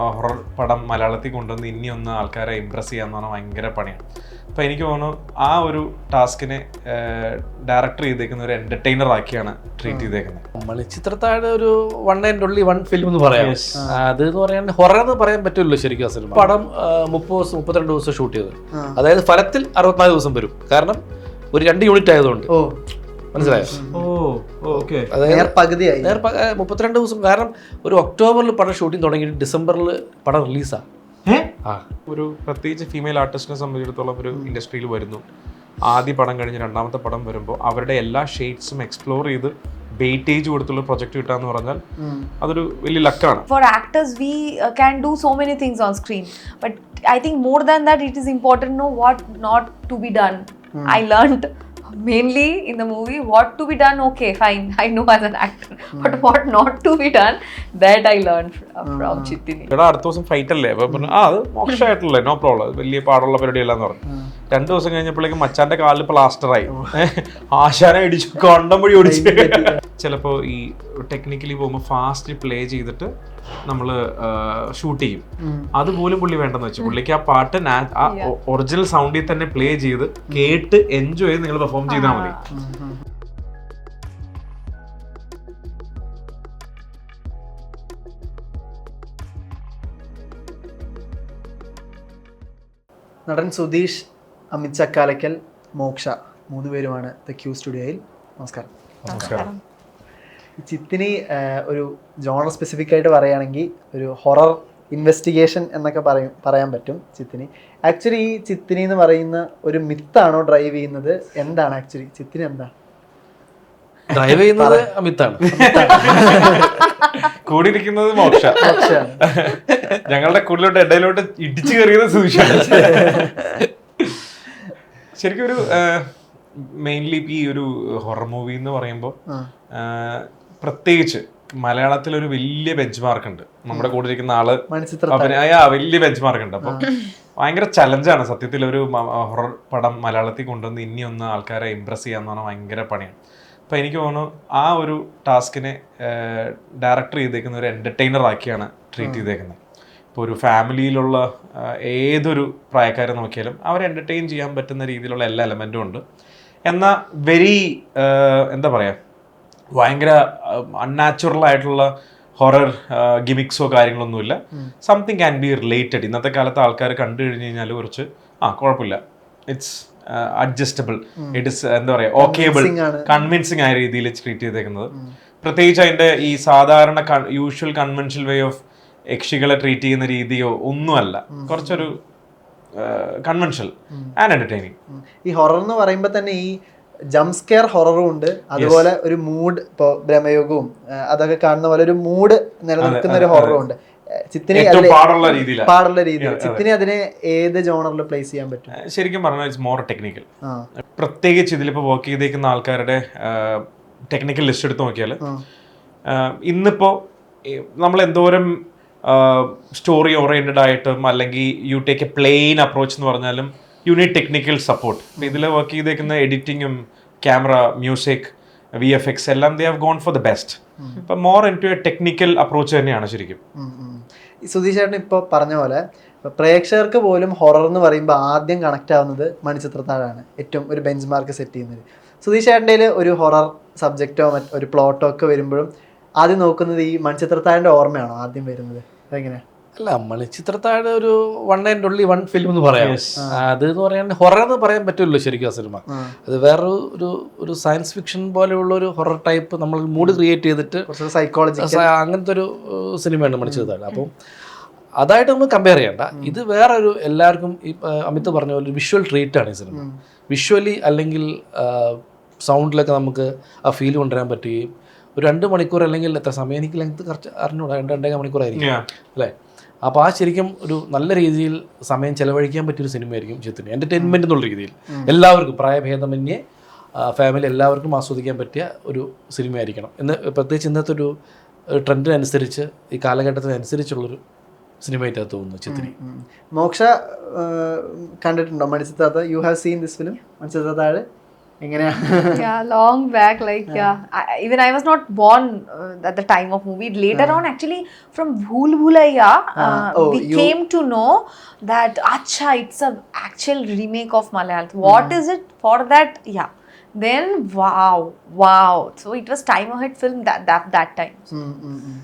Horror പടം മലയാളത്തിൽ കൊണ്ടുവന്ന് ഇനി ഒന്ന് ആൾക്കാരെ ഇമ്പ്രസ് ചെയ്യാന്ന് പറഞ്ഞാൽ ഭയങ്കര പണിയാണ് അപ്പോൾ എനിക്ക് തോന്നുന്നു ആ ഒരു ടാസ്കിനെ ഡയറക്ടർ ചെയ്തേക്കുന്ന ഒരു എന്റർടൈനർ ആക്കിയാണ് ട്രീറ്റ് ചെയ്തേക്കുന്നത്. മണിച്ചിത്രത്താഴ് ഒരു one and only one film എന്ന് പറയാം. അത് എന്ന് പറയാൻ ഹൊറർ എന്ന് പറയാൻ പറ്റുമല്ലോ ശരിക്കും ആ സിനിമ പടം മുപ്പത് ദിവസം മുപ്പത്തിരണ്ട് ദിവസം ഷൂട്ട് ചെയ്തത്. അതായത് ഫലത്തിൽ അറുപത്തിനാല് ദിവസം വരും. കാരണം ഒരു രണ്ട് യൂണിറ്റ് ആയതുകൊണ്ട്. ഓ. മനസ്സിലായോ? മുപ്പത്തിരണ്ട് ദിവസം. കാരണം ഒരു ഒക്ടോബറിൽ പടം ഷൂട്ടിംഗ് തുടങ്ങിയിട്ട് ഡിസംബറിൽ പടം റിലീസാ. ആ. ഒരു പ്രത്യേകിച്ച് ഫീമെയിൽ ആർട്ടിസ്റ്റിനെ സംബന്ധിച്ചിടത്തോളം ഒരു ഇൻഡസ്ട്രിയിൽ വരുന്നു. ആദ്യ പടം കഴിഞ്ഞ് രണ്ടാമത്തെ പടം വരുമ്പോൾ അവരുടെ എല്ലാ ഷെയ്ഡ്സും എക്സ്പ്ലോർ ചെയ്ത് വെയിറ്റേജ് കൊടുത്തുള്ള പ്രൊജക്ട് കിട്ടാന്ന് പറഞ്ഞാൽ അതൊരു വലിയ ലക്കാണ് for actors we can do so many things on screen but I think more than that it is important know what not to be done I learn mainly in the movie what to be done okay fine i know as an actor but what not to be done that i learned from, from chitini എടാ അടുത്ത ദിവസം fight അല്ലേ? അപ്പോൾ പറഞ്ഞു ആ അത് മോശമായിട്ടുള്ളേ no problem വലിയ പാടുള്ള പരിപാടിയല്ലെന്ന് പറഞ്ഞു. രണ്ടു ദിവസം കഴിഞ്ഞപ്പോഴേക്കും മച്ചാന്റെ കാലിൽ പ്ലാസ്റ്ററായി ആശാനെ ഇടിച്ചു കൊണ്ടം വഴി ഓടിച്ചു ചിലപ്പോൾ ഈ ടെക്നിക്കലി പോകുമ്പോൾ ഫാസ്റ്റ് പ്ലേ ചെയ്തിട്ട് നമ്മൾ ഷൂട്ട് ചെയ്യും. അതുപോലും പുള്ളി വേണ്ടെന്ന് വെച്ചു. പുള്ളിക്ക് ആ പാട്ട് ആ ഒറിജിനൽ സൗണ്ടിൽ തന്നെ പ്ലേ ചെയ്ത് കേട്ട് എൻജോയ് ചെയ്ത് നിങ്ങൾ പെർഫോം ചെയ്താൽ മതി. നടൻ സുധീഷ് അമിത് ചക്കാലക്കൽ മോക്ഷ മൂന്ന് പേരുമാണ് ദ ക്യൂ സ്റ്റുഡിയോയിൽ നമസ്കാരം. നമസ്കാരം. ചിത്തിനി ഒരു ജോണർ സ്പെസിഫിക് ആയിട്ട് പറയുകയാണെങ്കിൽ ഒരു ഹൊറർ ഇൻവെസ്റ്റിഗേഷൻ എന്നൊക്കെ പറയും പറയാൻ പറ്റും ചിത്തിനി. ആക്ച്വലി ഈ ചിത്തിനി എന്ന് പറയുന്ന ഒരു മിത്താണോ ഡ്രൈവ് ചെയ്യുന്നത്? എന്താണ് ആക്ച്വലി ചിത്തിനി എന്താ? ഡ്രൈവ് ചെയ്യുന്നത് അമിത്താണ് കൂടിയിരിക്കുന്നത് മോക്ഷ. ഞങ്ങളുടെ കൂടുതലോട്ട് ഇടയിലോട്ട് ഇടിച്ചു കയറിയത് സുവിശാണ് ശരിക്കും ഒരു മെയിൻലി ഈ ഒരു ഹൊറർ മൂവി എന്ന് പറയുമ്പോൾ. പ്രത്യേകിച്ച് മലയാളത്തിൽ ഒരു വലിയ ബെഞ്ച് മാർക്ക് ഉണ്ട്. നമ്മുടെ കൂടെ ഇരിക്കുന്ന ആൾ അഭിനയ വലിയ ബെഞ്ച് മാർക്ക് ഉണ്ട്. അപ്പൊ ഭയങ്കര ചലഞ്ചാണ് സത്യത്തിൽ ഒരു ഹൊറർ പടം മലയാളത്തിൽ കൊണ്ടുവന്ന് ഇനി ഒന്ന് ആൾക്കാരെ ഇമ്പ്രസ് ചെയ്യാന്ന് പറഞ്ഞാൽ ഭയങ്കര പണിയാണ്. അപ്പം എനിക്ക് തോന്നുന്നു ആ ഒരു ടാസ്കിനെ ഡയറക്ടർ ചെയ്തേക്കുന്ന ഒരു എന്റർടൈനർ ആക്കിയാണ് ട്രീറ്റ് ചെയ്തേക്കുന്നത്. ഇപ്പോൾ ഒരു ഫാമിലിയിലുള്ള ഏതൊരു പ്രായക്കാരെ നോക്കിയാലും അവരെ എന്റർടൈൻ ചെയ്യാൻ പറ്റുന്ന രീതിയിലുള്ള എല്ലാ എലമെന്റും ഉണ്ട്. എന്നാൽ വെരി എന്താ പറയുക ഭയങ്കര അൺനാച്ചുറൽ ആയിട്ടുള്ള ഹൊറർ ഗിമിക്സോ കാര്യങ്ങളൊന്നുമില്ല. സംതിങ് ക്യാൻ ബി റിലേറ്റഡ് ഇന്നത്തെ കാലത്ത് ആൾക്കാർ കണ്ടു കഴിഞ്ഞു കഴിഞ്ഞാൽ കുറച്ച് ആ കുഴപ്പമില്ല. ഇറ്റ്സ് അഡ്ജസ്റ്റബിൾ ഇറ്റ് ഇസ് എന്താ പറയുക ഓക്കേബിൾ. കൺവിൻസിങ് ആയ രീതിയിൽ ട്രീറ്റ് ചെയ്തേക്കുന്നത്. പ്രത്യേകിച്ച് അതിന്റെ ഈ സാധാരണ യൂഷ്വൽ കൺവെൻഷണൽ വേ ഓഫ് യക്ഷികളെ ട്രീറ്റ് ചെയ്യുന്ന രീതിയോ ഒന്നുമല്ല. കുറച്ചൊരു കൺവെൻഷണൽ ആൻഡ് എന്റർടൈനിങ് ഈ ഹൊറർ എന്ന് പറയുമ്പോൾ തന്നെ ഈ ജംസ്കെയർ ഹൊററും ഉണ്ട്. അതുപോലെ ഒരു മൂഡ് ഇപ്പോൾ ഭ്രമയോഗവും അതൊക്കെ കാണുന്ന പോലെ ഒരു മൂഡ് നിലനിൽക്കുന്ന ഒരു ഹൊററും ഉണ്ട്. ചിത്തിനെ പാടുള്ള രീതിയിൽ ചിത്തിനെ അതിനെ ഏത് ജോണറിൽ പ്ലേസ് ചെയ്യാൻ പറ്റും? ശരിക്കും പറഞ്ഞാൽ ഇറ്റ്സ് മോർ ടെക്നിക്കൽ പ്രത്യേകിച്ച് ഇതിലിപ്പോൾ വർക്ക് ചെയ്തേക്കുന്ന ആൾക്കാരുടെ ടെക്നിക്കൽ ലിസ്റ്റ് എടുത്ത് നോക്കിയാൽ ഇന്നിപ്പോൾ നമ്മൾ എന്തോരം സ്റ്റോറി ഓറിയന്റഡ് ആയിട്ടും അല്ലെങ്കിൽ you take a plain approach എന്ന് പറഞ്ഞാലും യു നീഡ് ടെക്നിക്കൽ സപ്പോർട്ട് ഇതിൽ വർക്ക് ചെയ്തേക്കുന്ന എഡിറ്റിങ്ങും camera music V F X എല്ലാം they have gone for the best ഇപ്പം more into a technical approach തന്നെയാണ് ശരിക്കും. സുധീഷ് ചേട്ടൻ ഇപ്പോൾ പറഞ്ഞ പോലെ പ്രേക്ഷകർക്ക് പോലും ഹൊറർ എന്ന് പറയുമ്പോൾ ആദ്യം കണക്ട് ആവുന്നത് മണിച്ചിത്രത്താഴാണ്. ഏറ്റവും ഒരു ബെഞ്ച് മാർക്ക് സെറ്റ് ചെയ്യുന്നത്. സുധീഷ് ചേട്ടന്റെ ഒരു ഹൊറർ സബ്ജക്റ്റോ മറ്റൊരു ഒരു പ്ലോട്ടോ ഒക്കെ വരുമ്പോഴും ആദ്യം നോക്കുന്നത് ഈ മണിച്ചിത്രത്താഴിന്റെ ഓർമ്മയാണോ ആദ്യം വരുന്നത്? അതെങ്ങനെയാ? അല്ല മണിച്ചിത്രത്താഴ് ഒരു one and only one film എന്ന് പറയാം. അത് എന്ന് പറയാൻ ഹൊറർ എന്ന് പറയാൻ പറ്റുമല്ലോ ശരിക്കും ആ സിനിമ അത് വേറൊരു ഒരു ഒരു സയൻസ് ഫിക്ഷൻ പോലെയുള്ള ഒരു ഹൊറർ ടൈപ്പ് നമ്മൾ മൂഡ് ക്രിയേറ്റ് ചെയ്തിട്ട് സൈക്കോളജി അങ്ങനത്തെ ഒരു സിനിമയാണ് നമ്മൾ ചെയ്തത്. അപ്പം അതായിട്ട് നമ്മൾ കമ്പയർ ചെയ്യണ്ട. ഇത് വേറൊരു എല്ലാവർക്കും ഈ അമിത് പറഞ്ഞ പോലെ വിഷ്വൽ ട്രീറ്റ് ആണ് ഈ സിനിമ വിഷ്വലി അല്ലെങ്കിൽ സൗണ്ടിലൊക്കെ നമുക്ക് ആ ഫീൽ കൊണ്ടുവരാൻ പറ്റുകയും ഒരു രണ്ട് മണിക്കൂർ അല്ലെങ്കിൽ എത്ര സമയം എനിക്ക് ലെങ്ത് കുറച്ച് അറിഞ്ഞൂടാ? രണ്ട് രണ്ടേ മണിക്കൂറായിരിക്കും. അല്ലേ? അപ്പോൾ ആ ശരിക്കും ഒരു നല്ല രീതിയിൽ സമയം ചെലവഴിക്കാൻ പറ്റിയൊരു സിനിമയായിരിക്കും ചിത്രം എന്റർടൈൻമെന്റ് എന്നുള്ള രീതിയിൽ. എല്ലാവർക്കും പ്രായഭേദമന്യേ ഫാമിലി എല്ലാവർക്കും ആസ്വദിക്കാൻ പറ്റിയ ഒരു സിനിമയായിരിക്കണം. എന്ന് പ്രത്യേകിച്ച് ഇന്നത്തെ ഒരു ട്രെൻഡിനനുസരിച്ച് ഈ കാലഘട്ടത്തിനനുസരിച്ചുള്ളൊരു സിനിമയായിട്ടാണ് തോന്നുന്നു ചിത്രി മോക്ഷ കണ്ടിട്ടുണ്ടോ Manichitrathazhu you have seen this film Manichitrathazhu എങ്ങനെയാ yeah, long back. Like yeah, I, even I was not born uh, at the time of movie. Later on, actually, from Bhool Bhulaiya, uh, oh, we you- came to know that acha, it's a actual remake of Malayalam. What is it for that? Yeah. Then wow, wow. So it was time ahead film that that that time. Mm, mm, mm.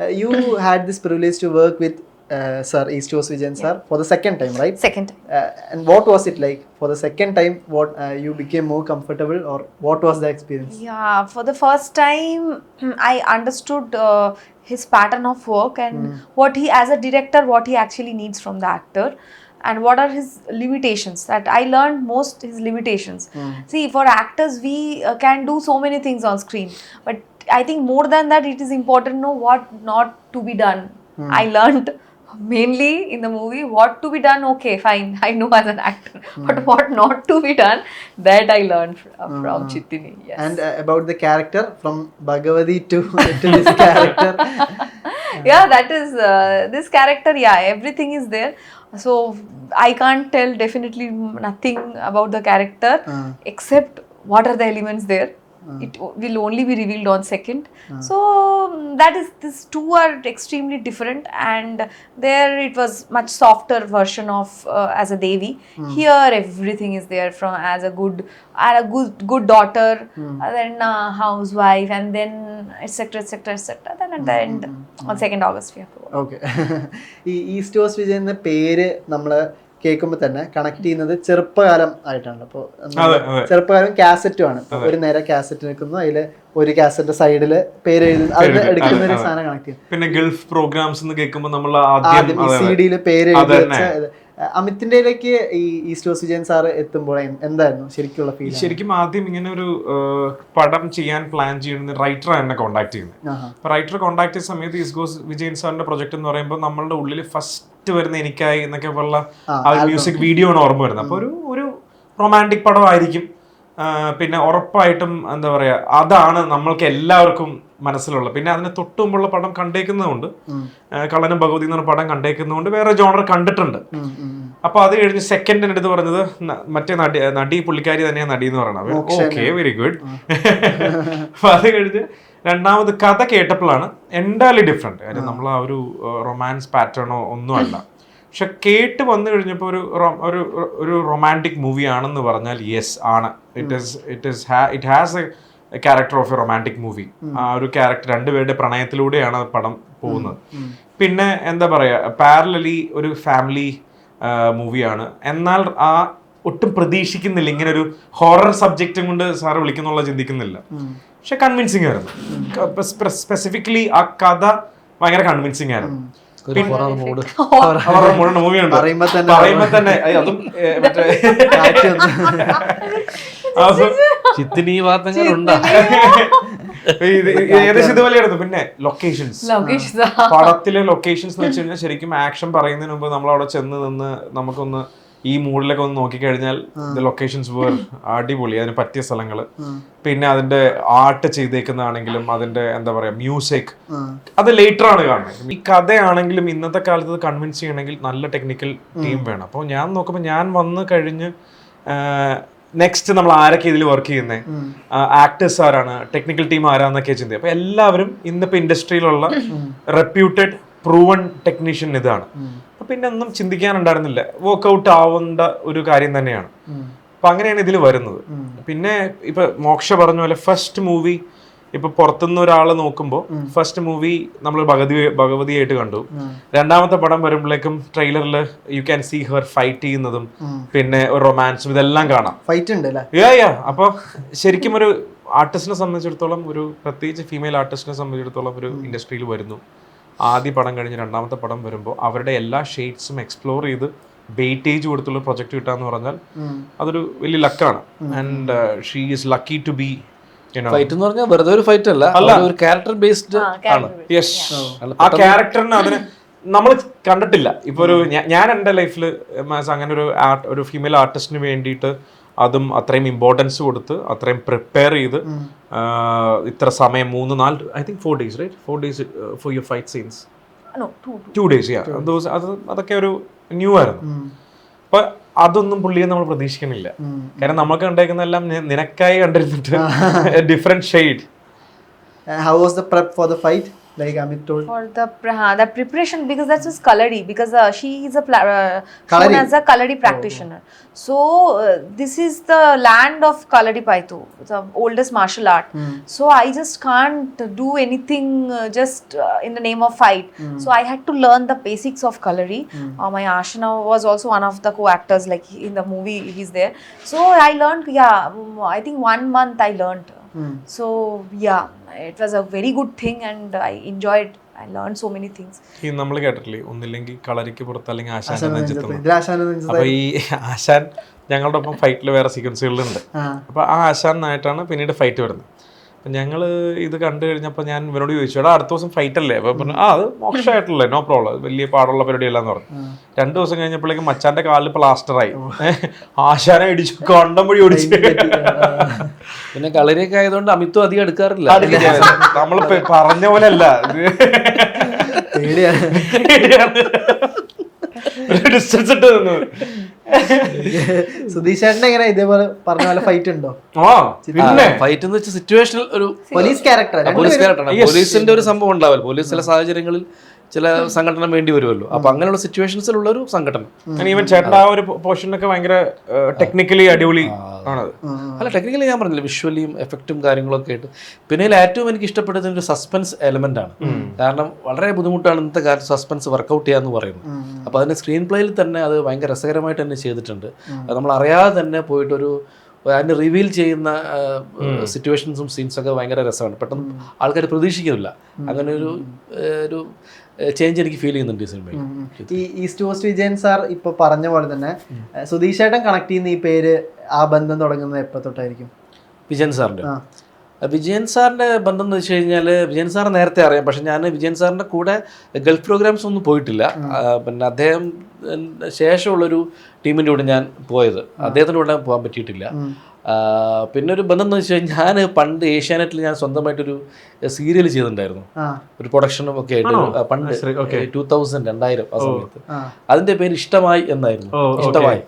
Uh, you had this privilege to work with uh, Sir East Coast Vijayan sir for the second time, right? Second time. Uh, and what was it like for the second time? What uh, you became more comfortable, or what was the experience? Yeah, for the first time, I understood uh, his pattern of work and what he, as a director, what he actually needs from the actor, and what are his limitations. That I learned most his limitations. See, for actors, we uh, can do so many things on screen, but I think more than that, it is important to know what not to be done. I learned mainly in the movie what to be done okay fine. I know as an actor but what not to be done that i learned from, from chitini yes. And uh, about the character from Bhagavati to, to this character. yeah that is uh, this character yeah everything is there. So i can't tell definitely nothing about the character Uh. except what are the elements there it will only be revealed on second so mm, that is these two are extremely different and there it was much softer version of uh, as a devi here everything is there from as a good as a good good daughter and then uh, housewife and then etc etc etc then at the end on second august we have to go okay ഈ east cost Vijay എന്ന പേര് നമ്മൾ കേൾക്കുമ്പോൾ തന്നെ connect ചെയ്യുന്നത് ചെറുപ്പകാലം ആയിട്ടാണ് അപ്പോൾ. ചെറുപ്പകാലം കാസറ്റും ആണ് ഒരു നേരെ കാസറ്റ് നിൽക്കുന്നു അതിൽ ഒരു കാസറ്റ് സൈഡിൽ പേര് എഴുതി അത് എടുക്കുന്ന ഒരു. സാധനം കണക്ട് ചെയ്യും പിന്നെ ഗൾഫ് പ്രോഗ്രാംസ് കേൾക്കുമ്പോൾ നമ്മൾ ആദ്യം സി ഡിയിൽ പേര് എഴുതി. അമിത്തിന്റെയിലേക്ക് ഈ ഈസ്റ്റ് കോസ്റ്റ് വിജയൻ സാർ എത്തുമ്പോൾ എന്തായിരുന്നു ശരിക്കുള്ള ഫീൽ ശരിക്കും ആദ്യം ഇങ്ങനെ ഒരു പടം ചെയ്യാൻ പ്ലാൻ ചെയ്യുന്ന റൈറ്ററാണ് എന്നെ കോൺടാക്ട് ചെയ്യുന്നത്. അപ്പൊ റൈറ്റർ കോൺടാക്ട് ചെയ്ത സമയത്ത് ഇസ്ഗോസ് വിജയൻ സാറിന്റെ പ്രൊജക്ട് എന്ന് പറയുമ്പോൾ നമ്മളുടെ ഉള്ളിൽ ഫസ്റ്റ് വരുന്ന എനിക്കായി എന്നൊക്കെ ഉള്ള ആ, മ്യൂസിക് വീഡിയോ ആണ് ഓർമ്മ വരുന്നത്. അപ്പൊ ഒരു ഒരു റൊമാന്റിക് പടമായിരിക്കും. പിന്നെ ഉറപ്പായിട്ടും എന്താ പറയാ അതാണ് നമ്മൾക്ക് എല്ലാവർക്കും മനസ്സിലുള്ള പിന്നെ അതിന് തൊട്ട് മുമ്പുള്ള പടം കണ്ടേക്കുന്നതുകൊണ്ട് കള്ളനും ഭഗവതി എന്ന് പറഞ്ഞ പടം കണ്ടേക്കുന്നതുകൊണ്ട് വേറെ ജോണർ കണ്ടിട്ടുണ്ട്. അപ്പൊ അത് കഴിഞ്ഞ് സെക്കൻഡ് എടുത്ത് പറഞ്ഞത് മറ്റേ നടി നടി പുള്ളിക്കാരി തന്നെയാണ് നടി എന്ന് പറയണത്. ഓക്കെ വെരി ഗുഡ് അപ്പൊ അത് കഴിഞ്ഞ് രണ്ടാമത് കഥ കേട്ടപ്പോഴാണ് എന്റയർലി ഡിഫറെന്റ് കാര്യം നമ്മൾ ആ ഒരു റൊമാൻസ് പാറ്റേണോ ഒന്നും അല്ല പക്ഷെ കേട്ട് വന്നു കഴിഞ്ഞപ്പോൾ ഒരു ഒരു ഒരു റൊമാന്റിക് മൂവി ആണെന്ന് പറഞ്ഞാൽ യെസ് ആണ്. It is it is it has a character of a romantic movie ആ ഒരു ക്യാരക്ടർ രണ്ടുപേരുടെ പ്രണയത്തിലൂടെയാണ് പടം പോകുന്നത്. പിന്നെ എന്താ പറയുക പാരലലി ഒരു ഫാമിലി മൂവിയാണ് എന്നാൽ ആ ഒട്ടും പ്രതീക്ഷിക്കുന്നില്ല. ഇങ്ങനെ ഒരു ഹൊറർ സബ്ജക്റ്റും കൊണ്ട് സാറ് വിളിക്കുന്നുള്ള ചിന്തിക്കുന്നില്ല. പക്ഷെ കൺവിൻസിങ് ആയിരുന്നു. സ്പെസിഫിക്കലി ആ കഥ ഭയങ്കര കൺവിൻസിങ് ആയിരുന്നു. ഒരു മൂഡ് മൂവിയുണ്ട് പറയുമ്പോ തന്നെ പറയുമ്പോ തന്നെ അതും മറ്റേ ഏകദേശം ഇതുപോലെയായിരുന്നു പിന്നെ ലൊക്കേഷൻസ്. പടത്തിലെ ലൊക്കേഷൻസ് എന്ന് വെച്ച് കഴിഞ്ഞാൽ ശരിക്കും ആക്ഷൻ പറയുന്നതിന് മുമ്പ് നമ്മൾ അവിടെ ചെന്ന് നിന്ന് നമുക്കൊന്ന് ഈ മൂഡിലൊക്കെ ഒന്ന് നോക്കിക്കഴിഞ്ഞാൽ ലൊക്കേഷൻസ് വേർ അടിപൊളി. അതിന് പറ്റിയ സ്ഥലങ്ങൾ പിന്നെ അതിന്റെ ആർട്ട് ചെയ്തേക്കുന്നതാണെങ്കിലും അതിന്റെ എന്താ പറയാ മ്യൂസിക് അത് ലേറ്റർ ആണ് കാണുന്നത്. ഈ കഥയാണെങ്കിലും ഇന്നത്തെ കാലത്ത് കൺവിൻസ് ചെയ്യണമെങ്കിൽ നല്ല ടെക്നിക്കൽ ടീം വേണം. അപ്പോൾ ഞാൻ നോക്കുമ്പോൾ ഞാൻ വന്ന് കഴിഞ്ഞ് നെക്സ്റ്റ് നമ്മൾ ആരൊക്കെ ഇതിൽ വർക്ക് ചെയ്യുന്നത് ആക്ടേഴ്സ് ആരാണ്? ടെക്നിക്കൽ ടീം ആരാന്നൊക്കെ ചിന്തി അപ്പൊ എല്ലാവരും ഇന്നിപ്പോ ഇൻഡസ്ട്രിയിലുള്ള റെപ്യൂട്ടഡ് പ്രൂവൺ ടെക്നീഷ്യൻ ഇതാണ്. പിന്നെ ഒന്നും ചിന്തിക്കാനുണ്ടായിരുന്നില്ല. വർക്ക്ഔട്ട് ആവേണ്ട ഒരു കാര്യം തന്നെയാണ്. അപ്പൊ അങ്ങനെയാണ് ഇതിൽ വരുന്നത്. പിന്നെ ഇപ്പൊ മോക്ഷ പറഞ്ഞ പോലെ ഫസ്റ്റ് മൂവി ഇപ്പൊ പുറത്തുനിന്ന് ഒരാൾ നോക്കുമ്പോൾ ഫസ്റ്റ് മൂവി നമ്മൾ ഭഗതി ഭഗവതിയായിട്ട് കണ്ടു. രണ്ടാമത്തെ പടം വരുമ്പോഴേക്കും ട്രെയിലറിൽ you can see her fight ചെയ്യുന്നതും പിന്നെ ഒരു റൊമാൻസും ഇതെല്ലാം കാണാം. ഫൈറ്റ് ഉണ്ട് യാ യാ അപ്പോൾ ശരിക്കും ഒരു ആർട്ടിസ്റ്റിനെ സംബന്ധിച്ചിടത്തോളം ഒരു പ്രത്യേകിച്ച് ഫീമെയിൽ ആർട്ടിസ്റ്റിനെ സംബന്ധിച്ചിടത്തോളം ഒരു ഇൻഡസ്ട്രിയിൽ വരുന്നു. ആദ്യ പടം കഴിഞ്ഞ് രണ്ടാമത്തെ പടം വരുമ്പോൾ അവരുടെ എല്ലാ ഷെയ്ഡ്സും എക്സ്പ്ലോർ ചെയ്ത് വെയിറ്റേജ് കൊടുത്തുള്ള പ്രൊജക്ട് കിട്ടാന്ന് എന്ന് പറഞ്ഞാൽ അതൊരു വലിയ ലക്കാണ് and she is lucky to be fight എന്ന് പറഞ്ഞാൽ വെറുതെ ഒരു ഫൈറ്റ് അല്ല. ഒരു ക്യാരക്ടർ ബേസ്ഡ് ആണ്. യെസ് ആ ക്യാരക്ടറിന് അതിന് നമ്മൾ കണ്ടിട്ടില്ല. ഇപ്പൊ ഒരു ഞാൻ എന്റെ ലൈഫിൽ അങ്ങനെ ഒരു ആർട്ട് ഒരു ഫീമെയിൽ ആർട്ടിസ്റ്റിന് വേണ്ടിയിട്ട് അതും അത്രയും ഇമ്പോർട്ടൻസ് കൊടുത്ത് അത്രയും പ്രിപ്പയർ ചെയ്ത് ഇത്ര സമയം മൂന്ന് നാല് I think four days right four days for your fight scenes. Two days അത് അതൊക്കെ ഒരു ന്യൂ ആയിരുന്നു. അപ്പൊ അതൊന്നും പുള്ളിയെ നമ്മൾ പ്രതീക്ഷിക്കണില്ല കാരണം നമ്മൾക്ക് കണ്ടേക്കുന്നതെല്ലാം എല്ലാം നിനക്കായി കണ്ടിരുന്നിട്ട് different shade how was the prep for the fight Like I'm for the uh, the preparation because that's just kalari because uh, she is a uh, known as a oh, kalari practitioner. Oh. So uh, this is the land of kalari paitu, the oldest martial art. Mm. So I just can't do anything uh, just uh, in the name of fight. Mm. So I had to learn the basics of kalari. Mm. Uh, my Ashana was also one of the co-actors, like in the movie he's there. So I learned, yeah, um, I think one month I learned. Mm. So yeah. It was a very good thing and I enjoy I learn so many things ഈ നമ്മൾ കേട്ടിട്ടില്ലേ? ഒന്നില്ലെങ്കിൽ കളരിക്ക് പുറത്ത് അല്ലെങ്കിൽ ആശാന്റെ നെഞ്ചത്ത് അപ്പൊ ഈ ആശാൻ ഞങ്ങളുടെ ഒപ്പം ഫൈറ്റിൽ വേറെ സീക്വൻസുകളിലുണ്ട് അപ്പൊ ആ ആശാൻ നായിട്ടാണ് പിന്നീട് ഫൈറ്റ് വരുന്നത്. അപ്പൊ ഞങ്ങൾ ഇത് കണ്ടു കഴിഞ്ഞപ്പോൾ ഞാൻ ഇവരോട് ചോദിച്ചു എടാ അടുത്ത ദിവസം ഫൈറ്റ് അല്ലേ? അപ്പോൾ പറഞ്ഞു ആ അത് മോശമായിട്ടുള്ളേ നോ പ്രോബ്ലം വലിയ പാടുള്ള പരിപാടിയല്ലെന്ന് പറഞ്ഞു. രണ്ടു ദിവസം കഴിഞ്ഞപ്പോഴേക്കും മച്ചാന്റെ കാലിൽ പ്ലാസ്റ്ററായി ആശാനെ ഇടിച്ചു കൊണ്ടം വഴി ഓടിച്ചു. പിന്നെ കളരിയൊക്കെ ആയതുകൊണ്ട് അമിത്തും അധികം എടുക്കാറില്ല. നമ്മൾ പറഞ്ഞ പോലെ അല്ല പേടിയാണ്. ഡിസ്റ്റൻസ് ഇട്ട് നിന്നു സുധീഷ് ചേട്ടൻ എങ്ങനെ ഇതേപോലെ പറഞ്ഞ പോലെ ഫൈറ്റ് ഉണ്ടോ? പിന്നെ. ഫൈറ്റ് എന്ന് വെച്ചാൽ സിറ്റുവേഷണൽ ഒരു പോലീസ് ക്യാരക്ടർ പോലീസ് ക്യാരക്ടറാണ് പോലീസിന്റെ ഒരു സംഭവം ഉണ്ടാവില്ല. പോലീസ് ചില സാഹചര്യങ്ങളിൽ ചില സംഘടന വേണ്ടി വരുമല്ലോ. അപ്പൊ അങ്ങനെയുള്ള സിറ്റുവേഷൻസിലുള്ള ഒരു സംഘടന. ഈവൻ ചേട്ടൻ ആ ഒരു പോർഷനൊക്കെ ഭയങ്കര ടെക്നിക്കലി അടിപൊളി ആണത്. അല്ല ടെക്നിക്കലി ഞാൻ പറഞ്ഞില്ല വിഷ്വലിയും എഫക്റ്റും കാര്യങ്ങളൊക്കെ ആയിട്ട്. പിന്നെ ഇതിൽ ഏറ്റവും എനിക്ക് ഇഷ്ടപ്പെട്ടത് ഒരു സസ്പെൻസ് എലമെന്റ് ആണ്. കാരണം വളരെ ബുദ്ധിമുട്ടാണ് ഇന്നത്തെ കാലത്ത് സസ്പെൻസ് വർക്കൗട്ട് ചെയ്യാന്ന് പറയുന്നത്. അപ്പോൾ അതിന്റെ സ്ക്രീൻ പ്ലേയിൽ തന്നെ അത് ഭയങ്കര രസകരമായിട്ട് തന്നെ ചെയ്തിട്ടുണ്ട്. നമ്മൾ അറിയാതെ തന്നെ പോയിട്ടൊരു അതിന് റിവീൽ ചെയ്യുന്ന സിറ്റുവേഷൻസും സീൻസും ഒക്കെ ഭയങ്കര രസമാണ്. പെട്ടെന്ന് ആൾക്കാർ പ്രതീക്ഷിക്കുന്നില്ല. അങ്ങനെ ഒരു ഒരു ചേഞ്ച് എനിക്ക് ഫീൽ ചെയ്യുന്നുണ്ട് ഈ സിനിമയിൽ ഈ ഈസ്റ്റ് കോസ്റ്റ് വിജയൻ സാർ ഇപ്പൊ പറഞ്ഞ പോലെ തന്നെ സുധീഷ് ചേട്ടൻ കണക്ട് ചെയ്യുന്ന ഈ പേര് ആ ബന്ധം തുടങ്ങുന്നത് എപ്പോ തൊട്ടായിരിക്കും? വിജയൻ സാറിന്റെ. വിജയൻ സാറിന്റെ ബന്ധം എന്ന് വെച്ച് കഴിഞ്ഞാൽ വിജയൻ സാർ നേരത്തെ അറിയാം പക്ഷെ ഞാൻ വിജയൻ സാറിന്റെ കൂടെ ഗൾഫ് പ്രോഗ്രാംസ് ഒന്നും പോയിട്ടില്ല. പിന്നെ അദ്ദേഹം ശേഷമുള്ളൊരു ടീമിന്റെ കൂടെ ഞാൻ പോയത്. അദ്ദേഹത്തിന്റെ കൂടെ പോകാൻ പറ്റിയിട്ടില്ല. പിന്നെ ഒരു ബന്ധം എന്ന് വെച്ചാൽ ഞാൻ പണ്ട് ഏഷ്യാനെറ്റിൽ ഞാൻ സ്വന്തമായിട്ടൊരു സീരിയൽ ചെയ്തിട്ടുണ്ടായിരുന്നു. ഒരു പ്രൊഡക്ഷനും ഒക്കെ ആയിട്ട് പണ്ട് ടൂ തൗസൻഡ് രണ്ടായിരം ആ സമയത്ത്. അതിന്റെ പേര് ഇഷ്ടമായി എന്നായിരുന്നു. ഇഷ്ടമായി.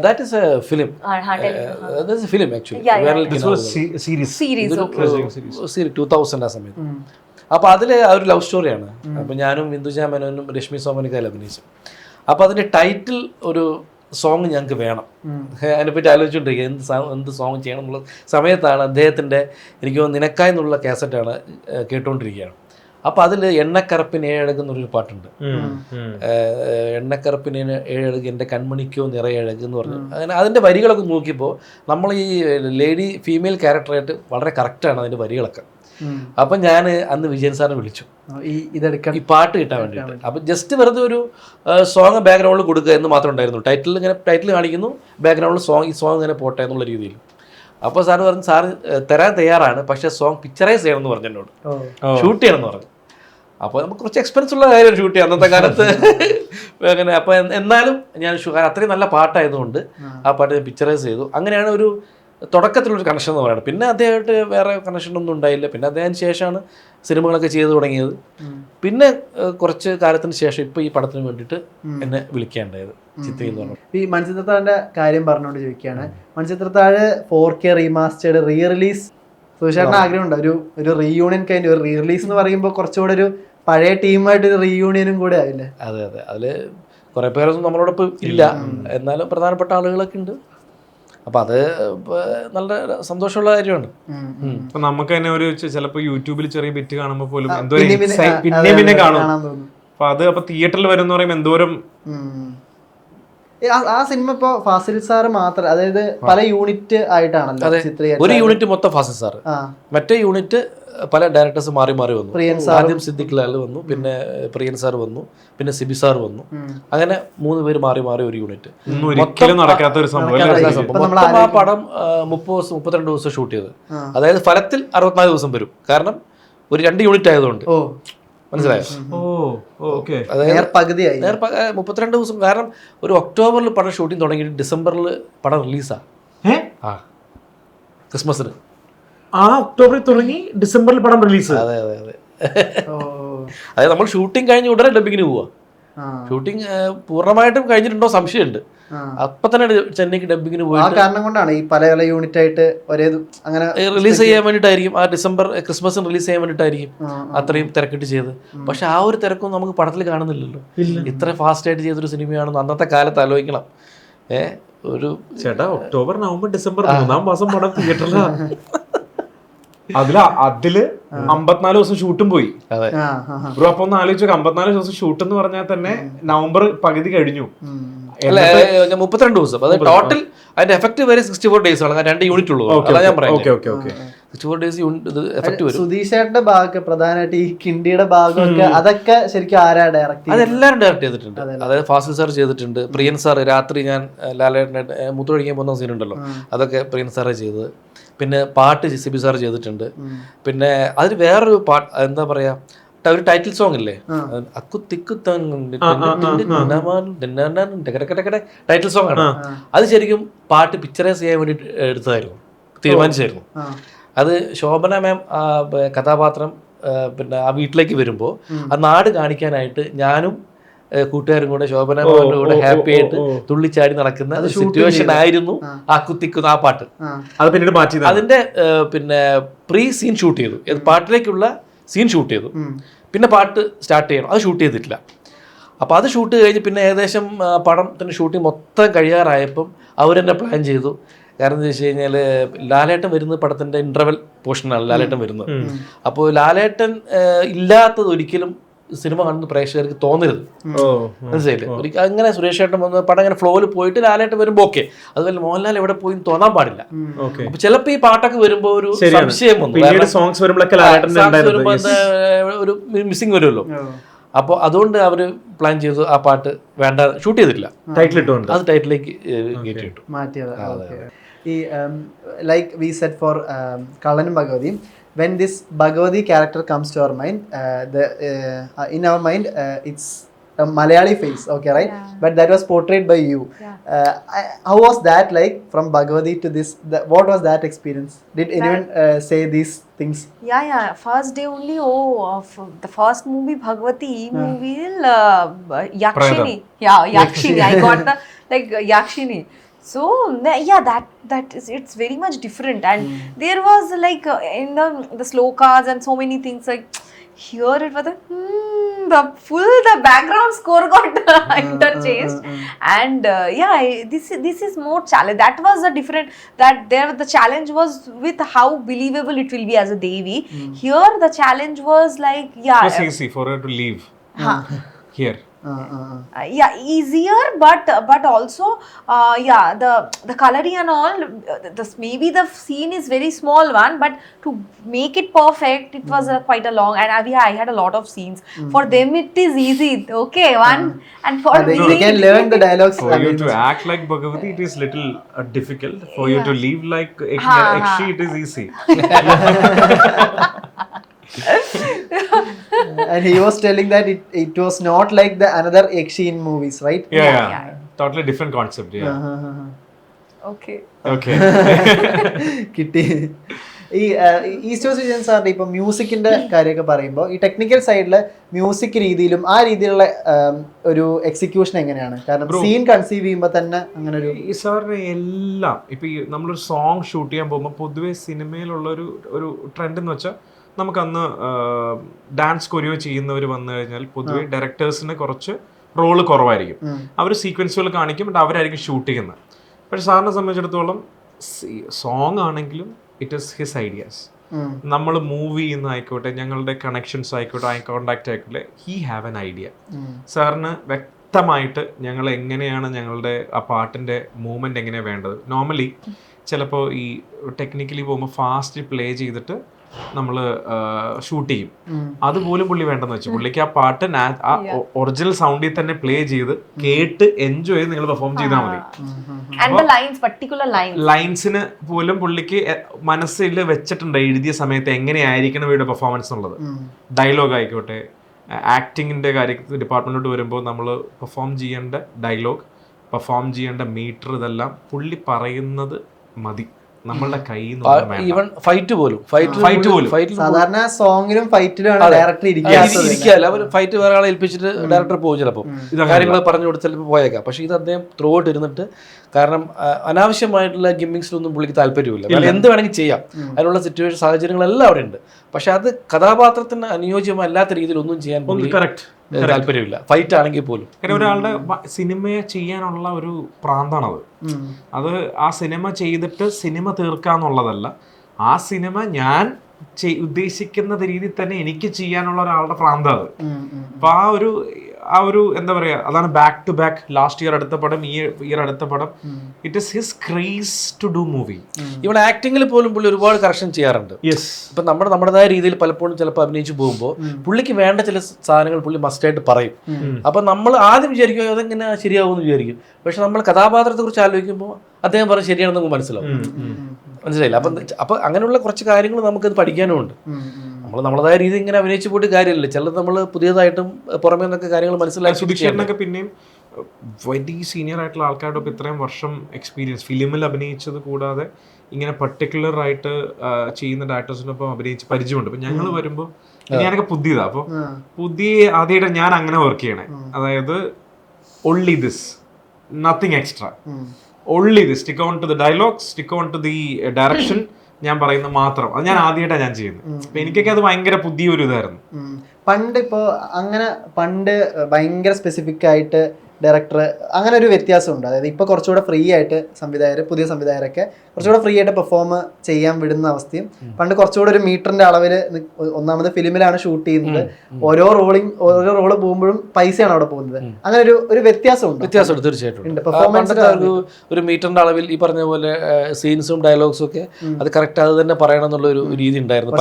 That is a film that is a film actually series two thousand ആ സമയത്ത്. അപ്പൊ അതിൽ ആ ഒരു ലവ് സ്റ്റോറിയാണ് അപ്പൊ ഞാനും ഇന്ദുജ മേനോനും രശ്മി സോമനിക്കയിൽ അഭിനയിച്ചു അപ്പൊ അതിന്റെ ടൈറ്റിൽ ഒരു സോങ് ഞങ്ങൾക്ക് വേണം. അതിനെപ്പറ്റി ആലോചിച്ചുകൊണ്ടിരിക്കുക. എന്ത് സോ- എന്ത് സോങ് ചെയ്യണം എന്നുള്ള സമയത്താണ് അദ്ദേഹത്തിന്റെ എനിക്ക് നിനക്കായി എന്നുള്ള കാസറ്റാണ് കേട്ടുകൊണ്ടിരിക്കുകയാണ് അപ്പോൾ അതിൽ എണ്ണക്കറപ്പിന് ഏഴഴക് എന്നൊരു പാട്ടുണ്ട്. എണ്ണക്കറപ്പിന് എണ്ണക്കറുപ്പിന് ഏഴഴക് എന്റെ കൺമണിക്കോ നിറയഴക് എന്ന് പറഞ്ഞു. അങ്ങനെ അതിന്റെ വരികളൊക്കെ നോക്കിയപ്പോൾ നമ്മൾ ഈ ലേഡി ഫീമെയിൽ ക്യാരക്ടറായിട്ട് വളരെ കറക്റ്റാണ് അതിന്റെ വരികളൊക്കെ. അപ്പം ഞാൻ അന്ന് വിജയൻ സാറിനെ വിളിച്ചു. ഈ ഈ പാട്ട് കിട്ടാൻ വേണ്ടിയിട്ട്. അപ്പം ജസ്റ്റ് വെറുതെ ഒരു സോങ് ബാക്ക്ഗ്രൗണ്ടിൽ കൊടുക്കുക എന്ന് മാത്രം ഉണ്ടായിരുന്നു. ടൈറ്റിൽ ഇങ്ങനെ ടൈറ്റിൽ കാണിക്കുന്നു ബാക്ക്ഗ്രൗണ്ടിൽ സോങ് ഈ സോങ് ഇങ്ങനെ പോട്ടെ എന്നുള്ള രീതിയിൽ. അപ്പോൾ സാർ പറഞ്ഞു സാർ തരാൻ തയ്യാറാണ് പക്ഷേ സോങ് പിക്ചറൈസ് ചെയ്യണം എന്ന് പറഞ്ഞു എന്നോട്. ഷൂട്ട് ചെയ്യണം എന്ന് പറഞ്ഞു. അപ്പോൾ നമുക്ക് കുറച്ച് എക്സ്പെൻസ് ഉള്ള കാര്യം ഷൂട്ട് ചെയ്യാം അന്നത്തെ കാലത്ത്. അങ്ങനെ അപ്പോൾ എന്നാലും ഞാൻ അത്രയും നല്ല പാട്ടായതുകൊണ്ട് ആ. പാട്ട് ഞാൻ പിക്ചറൈസ് ചെയ്തു. അങ്ങനെയാണ് ഒരു തുടക്കത്തിലൊരു കണക്ഷൻ എന്ന് പറയുന്നത്. പിന്നെ അദ്ദേഹമായിട്ട് വേറെ കണക്ഷനൊന്നും ഉണ്ടായില്ല. പിന്നെ അദ്ദേഹത്തിന് ശേഷമാണ് സിനിമകളൊക്കെ ചെയ്തു തുടങ്ങിയത്. പിന്നെ കുറച്ച് കാലത്തിന് ശേഷം ഇപ്പോൾ ഈ പടത്തിന് വേണ്ടിയിട്ട് എന്നെ വിളിക്കാണ്ടായത് ചിത്രയിൽ പറഞ്ഞു ഈ മൺചിത്രത്താഴിന്റെ കാര്യം പറഞ്ഞുകൊണ്ട് ചോദിക്കുകയാണ്. Manichitrathazhu four K remastered re release ആഗ്രഹം ഉണ്ട്. ഒരു ഒരു റീയൂണിയൻ കഴിഞ്ഞ് ഒരു റീ റിലീസ് എന്ന് പറയുമ്പോൾ കുറച്ചുകൂടെ ഒരു പഴയ ടീമായിട്ട് ഒരു റീയൂണിയനും കൂടെ ആവില്ലേ അതെ അതെ. അതിൽ കുറേ പേരൊന്നും നമ്മളോടൊപ്പം ഇല്ല. എന്നാലും പ്രധാനപ്പെട്ട ആളുകളൊക്കെ ഉണ്ട്. അപ്പം അത് നല്ല സന്തോഷമുള്ള കാര്യമാണ്. നമുക്ക് തന്നെ ഒരു ചെ- ചിലപ്പോ യൂട്യൂബിൽ ചെറിയ ബിറ്റ് കാണുമ്പോൾ പോലും എന്തോ പിന്നെ പിന്നെ- കാണും. കാണാൻ തോന്നും. അപ്പൊ അത് അപ്പൊ തിയേറ്ററിൽ വരുന്ന പറയുമ്പോൾ എന്തോരം ആ- സിനിമ ഇപ്പോ ഫാസിൽ സാർ മാത്രം അതായത് പല യൂണിറ്റ് ആയിട്ടാണല്ലോ ഒരു യൂണിറ്റ് മൊത്തം ഫാസിൽ സാർ മറ്റേ യൂണിറ്റ് പല ഡയറക്ടേഴ്സ് മാറി മാറി വന്നു. ആദ്യം സിദ്ദിഖ് ലാൽ വന്നു പിന്നെ പ്രിയൻ സാർ വന്നു പിന്നെ സിബി സാർ വന്നു. അങ്ങനെ മൂന്ന് പേര് മാറി മാറി ഒരു യൂണിറ്റ് നടക്കാത്ത ഒരു സംഭവം ആ പടം മുപ്പത് ദിവസം മുപ്പത്തിരണ്ട് ദിവസം ഷൂട്ട് ചെയ്ത് അതായത് ഫലത്തിൽ അറുപത്തിനാല് ദിവസം വരും. കാരണം ഒരു രണ്ട് യൂണിറ്റ് ആയതുകൊണ്ട്. മനസ്സിലായോ? അതായത് മുപ്പത്തിരണ്ട് ദിവസം. കാരണം ഒരു ഒക്ടോബറിൽ പടം ഷൂട്ടിംഗ് തുടങ്ങിയിട്ട് ഡിസംബറിൽ പടം റിലീസാ ക്രിസ്മസിന്. ആ ഒക്ടോബറിൽ തുടങ്ങി ഡിസംബറിൽ പടം റിലീസ്. അതെ അതെ അതെ. അതായത് നമ്മൾ ഷൂട്ടിംഗ് കഴിഞ്ഞ് ഉടനെ ഡബിങ്ങിന് പോവാ. ഷൂട്ടിംഗ് പൂർണമായിട്ടും കഴിഞ്ഞിട്ടുണ്ടോ സംശയമുണ്ട്. അപ്പൊ തന്നെ ചെന്നൈക്ക് ഡബിങ്ങിന് ആ കാരണം കൊണ്ടാണ് ഈ പല പല യൂണിറ്റ് ആയിട്ട് ഒരേ അങ്ങനെ റിലീസ് ചെയ്യാൻ വേണ്ടിയിട്ടായിരിക്കും. ആ ഡിസംബർ ക്രിസ്മസിന് റിലീസ് ചെയ്യാൻ വേണ്ടിയിട്ടായിരിക്കും അത്രയും തിരക്കിട്ട് ചെയ്ത് പക്ഷെ ആ ഒരു തിരക്കൊന്നും നമുക്ക് പടത്തിൽ കാണുന്നില്ലല്ലോ. ഇത്ര ഫാസ്റ്റ് ആയിട്ട് ചെയ്തൊരു സിനിമയാണെന്ന് അന്നത്തെ കാലത്ത് ആലോചിക്കണം. ഏഹ് ഒരു ചേട്ടാ ഒക്ടോബർ നവംബർ ഡിസംബർ മൂന്നാം മാസം പടം തിയേറ്ററിലാ അതിൽ അതിൽ അമ്പത്തിനാല് ദിവസം ഷൂട്ടും പോയി. ബ്രോ അപ്പൊ ഒന്ന് ആലോചിച്ചു അമ്പത്തിനാല് ദിവസം ഷൂട്ട് എന്ന് പറഞ്ഞാൽ തന്നെ നവംബർ പകുതി കഴിഞ്ഞു. മുപ്പത്തിരണ്ട് ദിവസം. അത് ടോട്ടൽ അതിന്റെ എഫക്ട് വരെ സിക്സ്റ്റി ഫോർ ഡേയ്സ് ആണ് രണ്ട് യൂണിറ്റ് ഉള്ളൂ. അതാ ഞാൻ പറയാം okay okay okay. Sixty four days effect വരും. സുധീഷേട്ടന്റെ ഭാഗമൊക്കെ പ്രധാനമായിട്ട് ഈ കിണ്ടിയുടെ ഭാഗമൊക്കെ അതൊക്കെ ശരിക്കും ആരാ ഡയറക്ട് അതെല്ലാവരും ഡയറക്ട് ചെയ്തിട്ടുണ്ട്. അതായത് ഫാസിൽ സാർ ചെയ്തിട്ടുണ്ട്. പ്രിയൻ സാർ രാത്രി ഞാൻ ലാലേട്ടന്റെ മുത്തൊഴിക്കാൻ പോകുന്ന സീൻ ഉണ്ടല്ലോ. അതൊക്കെ പ്രിയൻ സാറേ ചെയ്തത്. പിന്നെ പാട്ട് സിബി സാർ ചെയ്തിട്ടുണ്ട്. പിന്നെ അതിൽ വേറൊരു പാട്ട് എന്താ പറയാ ഒരു ടൈറ്റിൽ സോങ് ഇല്ലേ? ടൈറ്റിൽ സോങ് ആണ്. അത് ശരിക്കും പാട്ട് പിക്ചറൈസ് ചെയ്യാൻ വേണ്ടി എടുത്തതായിരുന്നു. തീരുമാനിച്ചായിരുന്നു. അത് ശോഭന മാം കഥാപാത്രം പിന്നെ ആ വീട്ടിലേക്ക് വരുമ്പോൾ ആ നാട് കാണിക്കാനായിട്ട് ഞാനും കൂട്ടുകാരും കൂടെ ശോഭന കൂടെ ഹാപ്പി ആയിട്ട് തുള്ളിച്ചാടി നടക്കുന്ന സിറ്റുവേഷൻ ആയിരുന്നു ആ. കുത്തിക്കുന്ന ആ പാട്ട്. അത് പിന്നീട് മാറ്റി അതിന്റെ പിന്നെ പ്രീ സീൻ ഷൂട്ട് ചെയ്തു. പാട്ടിലേക്കുള്ള സീൻ ഷൂട്ട് ചെയ്തു. പിന്നെ പാട്ട് സ്റ്റാർട്ട് ചെയ്യണം. അത് ഷൂട്ട് ചെയ്തിട്ടില്ല. അപ്പോൾ അത് ഷൂട്ട് കഴിഞ്ഞ് പിന്നെ ഏകദേശം പടത്തിന്റെ ഷൂട്ടിംഗ് മൊത്തം കഴിയാറായപ്പം അവരെന്നെ പ്ലാൻ ചെയ്തു. കാരണം എന്താ വെച്ച് കഴിഞ്ഞാൽ ലാലേട്ടൻ വരുന്നത് പടത്തിന്റെ ഇന്റർവെൽ പോർഷനാണ് ലാലേട്ടൻ വരുന്നത്. അപ്പോൾ ലാലേട്ടൻ ഇല്ലാത്തത് ഒരിക്കലും സിനിമ കാണുന്ന പ്രേക്ഷകർക്ക് തോന്നരുത്. ഓ മനസ്സിലായില്ലേ? അങ്ങനെ സുരേഷ് ഏട്ടൻ വന്ന് പടം അങ്ങനെ ഫ്ലോയിൽ പോയിട്ട് ലാലേട്ടൻ വരുമ്പോൾ ഓക്കെ അതുപോലെ മോഹൻലാൽ എവിടെ പോയി തോന്നാൻ പാടില്ല. ഓക്കെ അപ്പൊ ചിലപ്പോ ഈ പാട്ടൊക്കെ വരുമ്പോ ഒരു. സംശയം വന്നു. വരുമ്പോ. എന്താ, ഒരു മിസ്സിങ് വരുമല്ലോ. അപ്പോൾ അതുകൊണ്ട് അവർ പ്ലാൻ ചെയ്തു ആ പാട്ട് വേണ്ട ഷൂട്ട് ചെയ്തിട്ടില്ല. ടൈറ്റിൽ ഇട്ടുകൊണ്ട്. അത് ടൈറ്റിലേക്ക് കയറ്റി ഇട്ടു മാറ്റിയത്. ഈ ലൈക്ക് വി സെറ്റ് ഫോർ കള്ളനും ഭഗവതിയും when this Bhagavathi character comes to our mind in our mind it's Malayali face okay right but that was portrayed by you how was that like from Bhagavathi to this what was that experience did anyone say these things Yeah, yeah. First day only. Oh, of the first movie Bhagwati movie, uh, Yakshini. Yeah, Yakshini. I got the like uh, Yakshini. So yeah, that that is it's very much different. And hmm. there was like uh, in the the slokas and so many things like. Here it was the, hmm, the full the background score got interchanged. Uh, uh, uh, and uh, yeah this is this is more challenge. That was a different that there the challenge was with how believable it will be as a devi. Hmm. Here the challenge was like yeah was easy for her to leave. Here uh, yeah easier but but also uh, yeah the the coloring and all uh, this maybe the scene is very small one but to make it perfect it was uh, quite a long and uh, yeah i had a lot of scenes. For them it is easy okay one and for they, me they can learn the dialogues for you to act like Bhagavati it is little uh, difficult. For you to leave like Ek- Ha, Ekshi it is easy and he was telling that it, it was not like the another Ekshi in movies right? Yeah, Yeah, yeah, yeah. totally different concept yeah. Okay. Okay. കിട്ടി ഈ ഈസ്റ്റോ സിജൻ സാറിന്റെ ഇപ്പൊ മ്യൂസിക്കിന്റെ കാര്യമൊക്കെ പറയുമ്പോൾ ഈ technical സൈഡിൽ music രീതിയിലും ആ രീതിയിലുള്ള ഒരു എക്സിക്യൂഷൻ എങ്ങനെയാണ്? കാരണം സീൻ കൺസീവ് ചെയ്യുമ്പോൾ തന്നെ അങ്ങനെ ഒരു ഈ സാറിന് എല്ലാം ഇപ്പൊ ഈ നമ്മളൊരു സോങ് ഷൂട്ട് ചെയ്യാൻ പോകുമ്പോൾ പൊതുവെ സിനിമയിലുള്ള ഒരു ഒരു ട്രെൻഡ് എന്ന് വെച്ചാൽ നമുക്ക് അന്ന് ഡാൻസ് കൊറിയോ ചെയ്യുന്നവർ വന്നു കഴിഞ്ഞാൽ പൊതുവെ ഡയറക്ടേഴ്സിന് കുറച്ച് റോൾ കുറവായിരിക്കും. അവർ സീക്വൻസുകൾ കാണിക്കും ബട്ട് അവരായിരിക്കും ഷൂട്ട് ചെയ്യുന്നത്. പക്ഷെ സാറിനെ സംബന്ധിച്ചിടത്തോളം സോങ് ആണെങ്കിലും ഇറ്റ് ഇസ് ഹിസ് ഐഡിയാസ് നമ്മൾ മൂവ് ചെയ്യുന്ന ആയിക്കോട്ടെ ഞങ്ങളുടെ കണക്ഷൻസ് ആയിക്കോട്ടെ ഐ കോണ്ടാക്ട് ആയിക്കോട്ടെ ഹി ഹാവ് എൻ ഐഡിയ സാറിന് വ്യക്തമായിട്ട് ഞങ്ങൾ എങ്ങനെയാണ് ഞങ്ങളുടെ ആ പാട്ടിന്റെ മൂവ്മെന്റ് എങ്ങനെയാണ് വേണ്ടത്? നോർമലി ചിലപ്പോൾ ഈ ടെക്നിക്കലി പോകുമ്പോൾ ഫാസ്റ്റ് പ്ലേ ചെയ്തിട്ട് നമ്മൾ ഷൂട്ട് ചെയ്യും. അതുപോലും പുള്ളി വേണ്ടെന്ന് വെച്ചു. പുള്ളിക്ക് ആ പാട്ട് ആ ഒറിജിനൽ സൗണ്ടിൽ തന്നെ പ്ലേ ചെയ്ത് കേട്ട് എൻജോയ് ചെയ്ത് നിങ്ങൾ പെർഫോം ചെയ്താൽ മതി. and the lines particular lines. ലൈൻസിന് പോലും പുള്ളിക്ക് മനസ്സിൽ വെച്ചിട്ടുണ്ട് എഴുതിയ സമയത്ത് എങ്ങനെയായിരിക്കണം ഇവരുടെ പെർഫോമൻസ് എന്നുള്ളത്. ഡയലോഗ് ആയിക്കോട്ടെ. ആക്ടിങ്ങിന്റെ കാര്യത്തിൽ ഡിപ്പാർട്ട്മെന്റോട് വരുമ്പോൾ നമ്മൾ പെർഫോം ചെയ്യേണ്ട ഡയലോഗ് പെർഫോം ചെയ്യേണ്ട മീറ്റർ ഇതെല്ലാം പുള്ളി പറയുന്നത് മതി. നമ്മളുടെ കയ്യിൽ ഈവൻ ഫൈറ്റ് പോലും. ഫൈറ്റ് പോലും. ഫൈറ്റിൽ സാധാരണ സോങ്ങിലും ഫൈറ്റിലും ഡയറക്ടർ ഇരിക്കാല്ല. അവർ ഫൈറ്റ് വേറെ ആളെ ഏൽപ്പിച്ചിട്ട് ഡയറക്ടർ പോകും ചിലപ്പോൾ കാര്യങ്ങൾ പറഞ്ഞു കൊടുത്ത് ചിലപ്പോൾ പോയേക്കാം. പക്ഷേ ഇത് അദ്ദേഹം ത്രൂ ഔട്ട് ഇരുന്നിട്ട് കാരണം അനാവശ്യമായിട്ടുള്ള ഗിമ്മിങ്സിലൊന്നും പുള്ളിക്ക് താല്പര്യമില്ല. എന്ത് വേണമെങ്കിൽ ചെയ്യാം. അതിനുള്ള സിറ്റുവേഷൻ സാഹചര്യങ്ങളെല്ലാം അവിടെ ഉണ്ട്. പക്ഷെ അത് കഥാപാത്രത്തിന് അനുയോജ്യമല്ലാത്ത രീതിയിൽ ഒന്നും ചെയ്യാൻ ഏഹ്, താല്പര്യമില്ല. ഫൈറ്റ് ആണെങ്കിൽ പോലും. കാരണം ഒരാളുടെ സിനിമ സിനിമയെ ചെയ്യാനുള്ള ഒരു പ്രാന്താണത്. അത് ആ സിനിമ ചെയ്തിട്ട് സിനിമ തീർക്കാന്നുള്ളതല്ല ആ സിനിമ ഞാൻ ഉദ്ദേശിക്കുന്ന രീതിയിൽ തന്നെ എനിക്ക് ചെയ്യാനുള്ള ഒരാളുടെ പ്രാന്താണ് അപ്പൊ ആ ഒരു ആ ഒരു എന്താ പറയാ അതാണ് back to back last year അടുത്ത പടം ഈ ഇയർ അടുത്ത പടം. It is his craze to do movie ഇവിടെ ആക്ടിങ്ങിൽ പോലും പുള്ളി ഒരുപാട് കറക്ഷൻ ചെയ്യാറുണ്ട്. യെസ് ഇപ്പം നമ്മുടെ നമ്മുടേതായ രീതിയിൽ പലപ്പോഴും ചിലപ്പോൾ അഭിനയിച്ചു പോകുമ്പോൾ പുള്ളിക്ക് വേണ്ട ചില സാധനങ്ങൾ പുള്ളി മസ്റ്റായിട്ട് പറയും. അപ്പം നമ്മൾ ആദ്യം വിചാരിക്കും "അയ്യോ, അതെങ്ങനെ ശരിയാവുമെന്ന് വിചാരിക്കും. പക്ഷെ നമ്മൾ കഥാപാത്രത്തെ കുറിച്ച് ആലോചിക്കുമ്പോൾ അദ്ദേഹം പറഞ്ഞ ശരിയാണെന്ന് നമുക്ക് മനസ്സിലാവും. മനസ്സിലായില്ല? അപ്പം അപ്പം അങ്ങനെയുള്ള കുറച്ച് കാര്യങ്ങൾ നമുക്കത് പഠിക്കാനും ഉണ്ട് നമ്മൾ നമ്മളതായ രീതി ഇങ്ങനെ അഭിനയിച്ചു പോയിട്ട് കാര്യമില്ല ചിലത് നമ്മൾ പുതിയതായിട്ടും പുറമേ നിന്നൊക്കെ കാര്യങ്ങൾ മനസ്സിലാക്കി പിന്നെയും വലിയ സീനിയർ ആയിട്ടുള്ള ആൾക്കാരുടെ ഒക്കെ ഇത്രയും വർഷം എക്സ്പീരിയൻസ് ഫിലിമിൽ അഭിനയിച്ചത് കൂടാതെ ഇങ്ങനെ പർട്ടിക്കുലർ ആയിട്ട് ചെയ്യുന്ന ഡയറക്ടേഴ്സിനൊപ്പം അഭിനയിച്ച് പരിചയമുണ്ട്. അപ്പൊ ഞങ്ങൾ വരുമ്പോൾ ഞാനൊക്കെ പുതിയതാ. അപ്പോൾ പുതിയ ആദ്യമായിട്ട് ഞാൻ അങ്ങനെ വർക്ക് ചെയ്യണേ. അതായത് only this nothing extra only this stick on to the dialogue stick on to the direction ഞാൻ പറയുന്നത് മാത്രം. അത് ഞാൻ ആദ്യമായിട്ടാണ് ഞാൻ ചെയ്യുന്നത്. അപ്പൊ എനിക്കൊക്കെ അത് ഭയങ്കര പുതിയൊരു ഇതായിരുന്നു. പണ്ട് ഇപ്പോ അങ്ങനെ പണ്ട് ഭയങ്കര സ്പെസിഫിക് ആയിട്ട് ഡയറക്ടർ അങ്ങനെ ഒരു വ്യത്യാസമുണ്ട്. അതായത് ഇപ്പോൾ കുറച്ചുകൂടെ ഫ്രീ ആയിട്ട് സംവിധായകർ പുതിയ സംവിധായകരൊക്കെ കുറച്ചുകൂടെ ഫ്രീ ആയിട്ട് പെർഫോം ചെയ്യാൻ വിടുന്ന അവസ്ഥയും പണ്ട് കുറച്ചുകൂടെ ഒരു മീറ്ററിന്റെ അളവിൽ ഒന്നാമത് ഫിലിമിലാണ് ഷൂട്ട് ചെയ്യുന്നത്. ഓരോ റോളിങ് ഓരോ റോൾ പോകുമ്പോഴും പൈസയാണ് അവിടെ പോകുന്നത്. അങ്ങനെ ഒരു ഒരു വ്യത്യാസമുണ്ട്. വ്യത്യാസമുണ്ട് തീർച്ചയായിട്ടും. പെർഫോമൻസ് ഒരു മീറ്ററിന്റെ അളവിൽ ഈ പറഞ്ഞ പോലെ സീൻസും ഡയലോഗ്സും ഒക്കെ അത് കറക്റ്റ് അത് തന്നെ പറയണം എന്നുള്ള ഒരു രീതി ഉണ്ടായിരുന്നു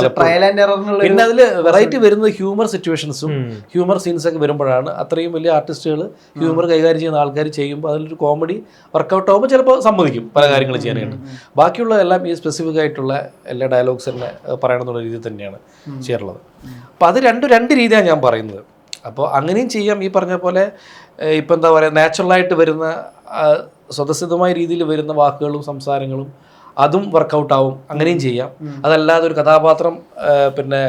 പിന്നെ അതിൽ വെറൈറ്റി വരുന്നത് ഹ്യൂമർ സിറ്റുവേഷൻസും ഹ്യൂമർ സീൻസ് ഒക്കെ വരുമ്പോഴാണ്. അത്രയും വലിയ ആർട്ടിസ്റ്റുകൾ ഹ്യൂമർ കൈകാര്യം ചെയ്യുന്ന ആൾക്കാർ ചെയ്യുമ്പോൾ അതിലൊരു കോമഡി വർക്കൗട്ട് ആകുമ്പോൾ ചിലപ്പോൾ സമ്മതിക്കും പല കാര്യങ്ങൾ ചെയ്യാനായിട്ട്. ബാക്കിയുള്ളതെല്ലാം ഈ സ്പെസിഫിക് ആയിട്ടുള്ള എല്ലാ ഡയലോഗ്സ് തന്നെ പറയണമെന്നുള്ള പറയണം രീതിയിൽ തന്നെയാണ് ചെയ്യാറുള്ളത്. അപ്പോൾ അത് രണ്ട് രണ്ട് രീതിയാണ് ഞാൻ പറയുന്നത്. അപ്പോൾ അങ്ങനെയും ചെയ്യാം. ഈ പറഞ്ഞ പോലെ ഇപ്പം എന്താ പറയുക നാച്ചുറലായിട്ട് വരുന്ന സ്വതസിദ്ധമായ രീതിയിൽ വരുന്ന വാക്കുകളും സംസാരങ്ങളും അതും വർക്കൗട്ട് ആവും. അങ്ങനെയും ചെയ്യാം. അതല്ലാതെ ഒരു കഥാപാത്രം പിന്നെ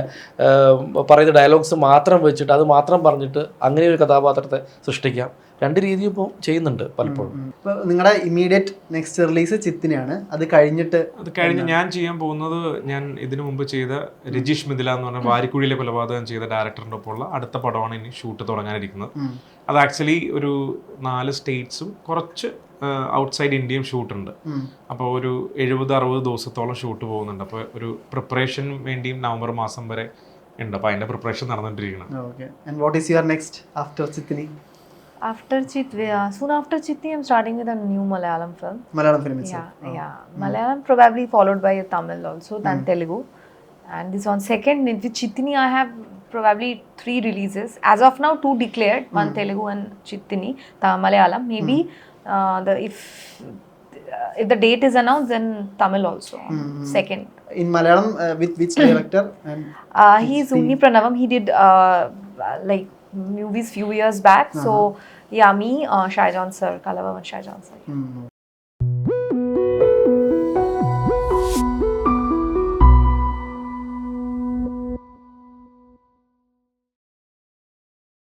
പറയുന്ന ഡയലോഗ്സ് മാത്രം വെച്ചിട്ട് അത് മാത്രം പറഞ്ഞിട്ട് അങ്ങനെ ഒരു കഥാപാത്രത്തെ സൃഷ്ടിക്കാം. രണ്ട് രീതിയും ഇപ്പോൾ ചെയ്യുന്നുണ്ട് പലപ്പോഴും. ഇപ്പൊ നിങ്ങളുടെ ഇമ്മീഡിയറ്റ് നെക്സ്റ്റ് റിലീസ് ചിത്തിനെയാണ്. അത് കഴിഞ്ഞിട്ട് അത് കഴിഞ്ഞ് ഞാൻ ചെയ്യാൻ പോകുന്നത് ഞാൻ ഇതിനു മുമ്പ് ചെയ്ത രജീഷ് മിഥില എന്ന് പറഞ്ഞ വാരിക്കുഴിയിലെ കൊലപാതകം ചെയ്ത ഡയറക്ടറിന്റെ ഒപ്പമുള്ള അടുത്ത പടമാണ് ഇനി ഷൂട്ട് തുടങ്ങാനിരിക്കുന്നത്. അത് ആക്ച്വലി ഒരു നാല് സ്റ്റേറ്റ്സും കുറച്ച് ഔട്ട്സൈഡ് ഇന്ത്യയും ഷൂട്ട് ഉണ്ട്. അപ്പോൾ ഒരു എഴുപത് അറുപത് ദിവസത്തോളം ഷൂട്ട് പോകുന്നുണ്ട്. അപ്പോൾ ഒരു പ്രിപ്പറേഷൻ വേണ്ടിയും നവംബർ മാസം വരെ ഉണ്ട്. അപ്പോൾ അതിന്റെ preparation നടന്നുകൊണ്ടിരിക്കണം okay. And what is your next after Chithini? After Chit, uh, soon after Chitti, I'm starting with a new Malayalam film. Malayalam film itself. Yeah, oh. yeah. Mm. Malayalam probably followed by a Tamil also, then mm. Telugu. And this one second, with Chittini, I have probably three releases. As of now, two declared, mm. one hmm. Telugu and Chittini, Malayalam. Maybe mm. uh, the if uh, if the date is announced, then Tamil also. mm. Second. In Malayalam, uh, with which director? And uh, he is Unni Pranavam. He did uh, like movies few years back. So yeah, me, uh, Shaijan sir, Kalavavan Shaijan sir.